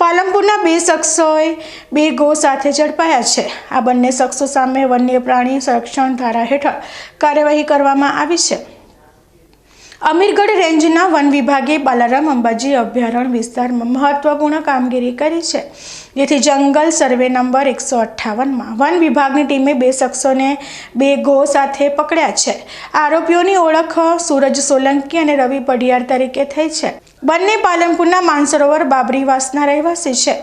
પાલનપુરના બે શખ્સોએ બે ગો સાથે ઝડપાયા છે. આ બંને શખ્સો સામે વન્ય પ્રાણી સંરક્ષણ ધારા હેઠળ કાર્યવાહી કરવામાં આવી છે. અમીરગઢ રેન્જના વન વિભાગે બાલારામ અંબાજી અભયારણ્ય વિસ્તારમાં મહત્વપૂર્ણ કામગીરી કરી છે. જેથી જંગલ સર્વે નંબર એકસો અઠ્ઠાવનમાં વન વિભાગની ટીમે બે શખ્સોને બે ગો સાથે પકડ્યા છે. આરોપીઓની ઓળખ સૂરજ સોલંકી અને રવિ પડિયાર તરીકે થઈ છે. બંને પાલનપુરના માનસરોવર બાબરીવાસના રહેવાસી છે.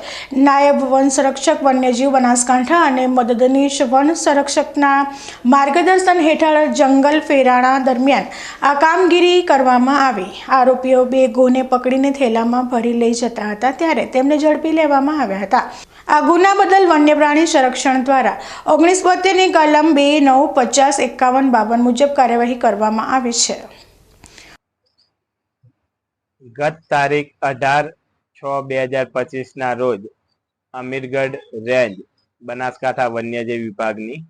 નાયબ વન સંરક્ષક, વન્યજીવ બનાસકાંઠા અને મદદનીશ વન સંરક્ષકના માર્ગદર્શન હેઠળ જંગલ ફેરાણા દરમિયાન આ કામગીરી કરવામાં આવી. આરોપીઓ બે ગોને પકડીને થેલામાં ભરી લઈ જતા હતા, ત્યારે તેમને ઝડપી લેવામાં આવ્યા હતા. આ ગુના બદલ વન્ય પ્રાણી સંરક્ષણ દ્વારા ઓગણીસ બોતેરની કલમ બે, નવ, પચાસ, એકાવન, બાવન મુજબ કાર્યવાહી કરવામાં આવી છે. ગત તારીખ અઢાર છ બે હજાર પચીસના રોજ અમીરગઢ રેન્જ બનાસકાંઠા વન્યજીવ વિભાગની,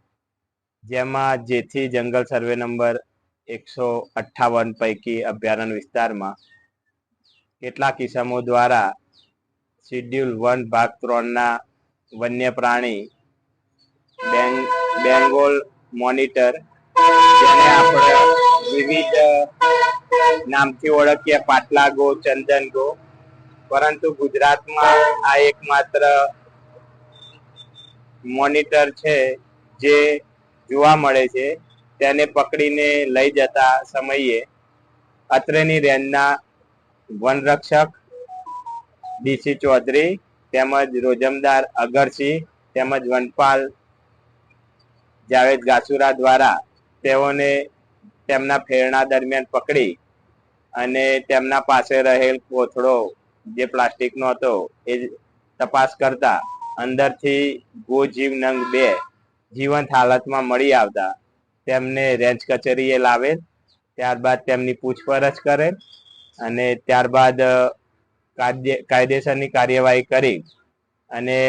જેમાં જેથી જંગલ સર્વે નંબર એકસો અઠ્ઠાવન પૈકી અભયારણ્ય વિસ્તારમાં કેટલાક કિસમો દ્વારા શિડ્યુલ વન ભાગ ત્રણના વન્ય પ્રાણી બેંગ, બેંગોલ મોનિટર, જેને આપણે વિવિધ નામથી ઓળખીએ પાટલા ગો, ચંદન ગો. પરંતુ ગુજરાતમાં આ એકમાત્ર મોનિટર છે જે જોવા મળે છે. તેને પકડીને લઈ જતા સમયે અત્રેની રેન્જના વનરક્ષક ડીસી ચૌધરી તેમજ રોજમદાર અગરસિંહ તેમજ વનપાલ જાવેદ ગાસુરા દ્વારા તેઓને તેમના ફેરણા દરમિયાન પકડી અને તેમના પાસે રહેલ કોથળો જે પ્લાસ્ટિકનો હતો, એ તપાસ કરતા અંદરથી ગોજીવ નંગ બે જીવંત હાલતમાં મળી આવતા. તેમને રેન્જ કચેરીએ લાવેલ, ત્યારબાદ તેમની પૂછપરછ કરેલ અને ત્યારબાદ કાયદે, કાયદેસરની કાર્યવાહી કરી અને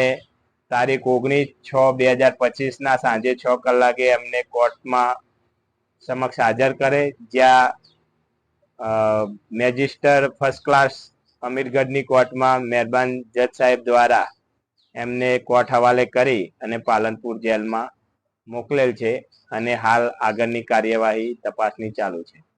તારીખ ઓગણીસ છ બે હજાર પચીસના સાંજે છ કલાકે એમને કોર્ટમાં સમક્ષ હાજર કરે, જ્યાં મેજિસ્ટર ફર્સ્ટ ક્લાસ અમીરગઢની કોર્ટમાં મહેરબાન જજ સાહેબ દ્વારા એમને કોર્ટ હવાલે કરી અને પાલનપુર જેલમાં મોકલેલ છે અને હાલ આગળની કાર્યવાહી તપાસની ચાલુ છે.